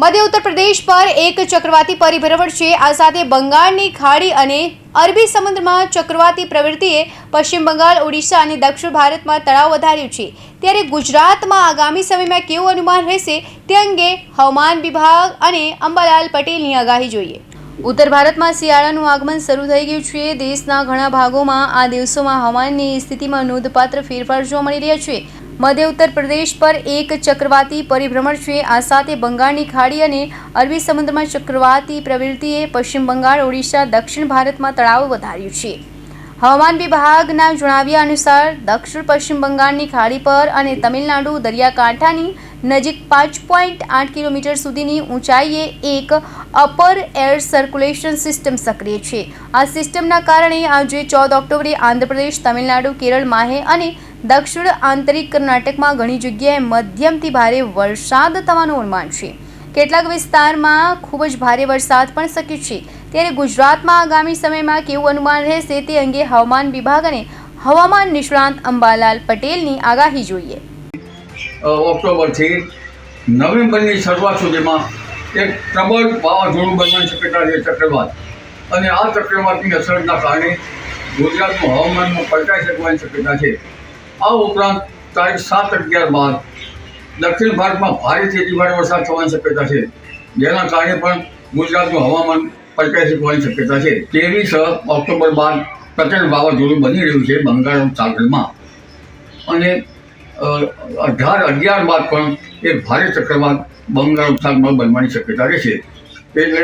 મધ્ય ઉત્તર પ્રદેશ પર એક ચક્રવાતી પરિભ્રમણ છે. આ સાથે બંગાળની ખાડી અને અરબી સમુદ્રમાં ચક્રવાતી પ્રવૃત્તિએ પશ્ચિમ બંગાળ, ઓડિશા અને દક્ષિણ ભારતમાં તણાવ વધાર્યું છે. ત્યારે ગુજરાતમાં આગામી સમયમાં કેવું અનુમાન રહેશે તે અંગે હવામાન વિભાગ અને અંબાલાલ પટેલની આગાહી જોઈએ. ઉત્તર ભારતમાં શિયાળાનું આગમન શરૂ થઈ ગયું છે. દેશના ઘણા ભાગોમાં આ દિવસોમાં હવામાનની સ્થિતિમાં નોંધપાત્ર ફેરફાર જોવા મળી રહ્યા છે. મધ્ય ઉત્તર પ્રદેશ પર એક ચક્રવાતી પરિભ્રમણ છે. આ સાથે બંગાળની ખાડી અને અરબી સમુદ્રમાં ચક્રવાતી પ્રવૃત્તિએ પશ્ચિમ બંગાળ, ઓડિશા, દક્ષિણ ભારતમાં તળાવ વધાર્યું છે. હવામાન વિભાગના જણાવ્યા અનુસાર, દક્ષિણ પશ્ચિમ બંગાળની ખાડી પર અને તમિલનાડુ દરિયાકાંઠાની નજીક પાંચ પોઈન્ટ આઠ કિલોમીટર સુધીની ઊંચાઈએ એક અપર એર સર્ક્યુલેશન સિસ્ટમ સક્રિય છે. આ સિસ્ટમના કારણે આજે ચૌદ ઓક્ટોબરે આંધ્રપ્રદેશ, તમિલનાડુ, કેરળ, માહે અને દક્ષિણ આંતરિક કર્ણાટકમાં ઘણી જગ્યાએ મધ્યમથી ભારે વરસાદ થવાનું અનુમાન છે. કેટલાક વિસ્તારમાં ખૂબ જ ભારે વરસાદ પણ શક્ય છે. ત્યારે ગુજરાતમાં આગામી સમયમાં કેવું અનુમાન રહેશે તે અંગે હવામાન વિભાગ અને હવામાન નિષ્ણાંત અંબાલાલ પટેલની આગાહી જોઈએ. ઓક્ટોબરથી નવેમ્બરની શરૂઆત સુધીમાં એક પ્રબળ વાવાઝોડું બનવાની શક્યતા છે ચક્રવાત. અને આ ચક્રવાતની અસરના કારણે ગુજરાતનું હવામાનમાં પલટાઈ શકવાની શક્યતા છે. આ ઉપરાંત તારીખ સાત અગિયાર બાદ દક્ષિણ ભારતમાં ભારેથી અતિભારે વરસાદ થવાની શક્યતા છે. જેના કારણે પણ ગુજરાતનું હવામાન પલટાઈ શકવાની શક્યતા છે. ત્રેવીસ ઓક્ટોબર બાદ પ્રચંડ વાવાઝોડું બની રહ્યું છે બંગાળ સાગરમાં. અને અઢાર અગિયાર બાદ પણ એ ભારે ચક્રવાત બંગાળ ઉપસાગરમાં બનવાની શક્યતા રહેશે એટલે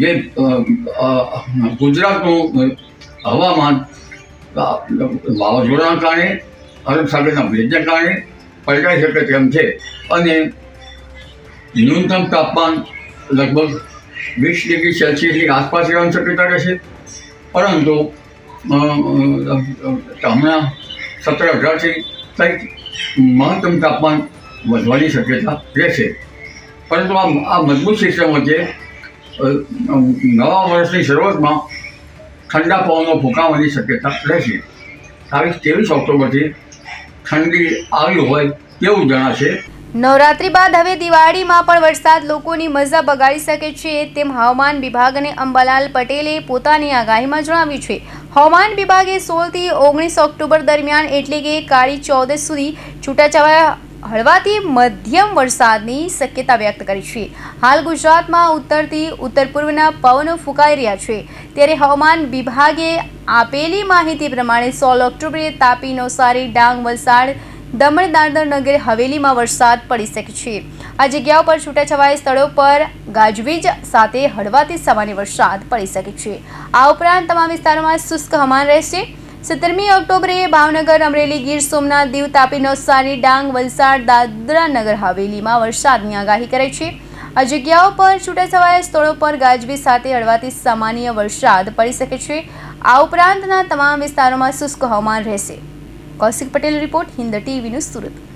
જે ગુજરાતનું હવામાન વાવાઝોડાના કારણે અને સાથેના ભેજના કારણે પલટાઈ શકે તેમ છે. અને ન્યૂનતમ તાપમાન લગભગ વીસ ડિગ્રી સેલ્સિયસની આસપાસ રહેવાની શક્યતા રહેશે. પરંતુ હમણાં સત્તર અઢારથી કંઈક મહત્તમ તાપમાન વધવાની શક્યતા રહેશે. પરંતુ આ મજબૂત સિસ્ટમ વચ્ચે નવા વર્ષની શરૂઆતમાં ઠંડા પવનો ફૂંકાવાની શક્યતા રહેશે. તારીખ ત્રેવીસ ઓક્ટોબરથી ઠંડી આવી હોય તેવું જણાશે. નવરાત્રી બાદ હવે દિવાળીમાં પણ વરસાદ લોકોની મજા બગાડી શકે છે તેમ હવામાન વિભાગ અને અંબાલાલ પટેલે પોતાની આગાહીમાં જણાવ્યું છે. હવામાન વિભાગે સોળથી ઓગણીસ ઓક્ટોબર દરમિયાન એટલે કે કાળી ચૌદસ સુધી છૂટાછવાયા હળવાથી મધ્યમ વરસાદની શક્યતા વ્યક્ત કરી છે. હાલ ગુજરાતમાં ઉત્તરથી ઉત્તર પૂર્વના પવનો ફૂંકાઈ રહ્યા છે. ત્યારે હવામાન વિભાગે આપેલી માહિતી પ્રમાણે સોળ ઓક્ટોબરે તાપી, નવસારી, ડાંગ, વલસાડ, દમણ, દાદર નગર, હવેલીમાં વરસાદ પડી શકે છે. આ જગ્યાઓ પર છૂટાછવાયા સ્થળો પર ગાજવીજ સાથે હળવાથી સામાન્ય વરસાદ પડી શકે છે. આ ઉપરાંત તમામ વિસ્તારોમાં શુષ્ક હવામાન રહેશે. સત્તરમી ઓક્ટોબરે ભાવનગર અમરેલી ગીર સોમનાથ દીવ તાપી નવસારી ડાંગ, વલસાડ, દાદરા નગર હવેલીમાં વરસાદની આગાહી કરે છે. આ જગ્યાઓ પર છૂટાછવાયા સ્થળો પર ગાજવીજ સાથે હળવાથી સામાન્ય વરસાદ પડી શકે છે. આ ઉપરાંતના તમામ વિસ્તારોમાં શુષ્ક હવામાન રહેશે. કૌશિક પટેલ રિપોર્ટ હિન્દ ટીવીનું સુરત.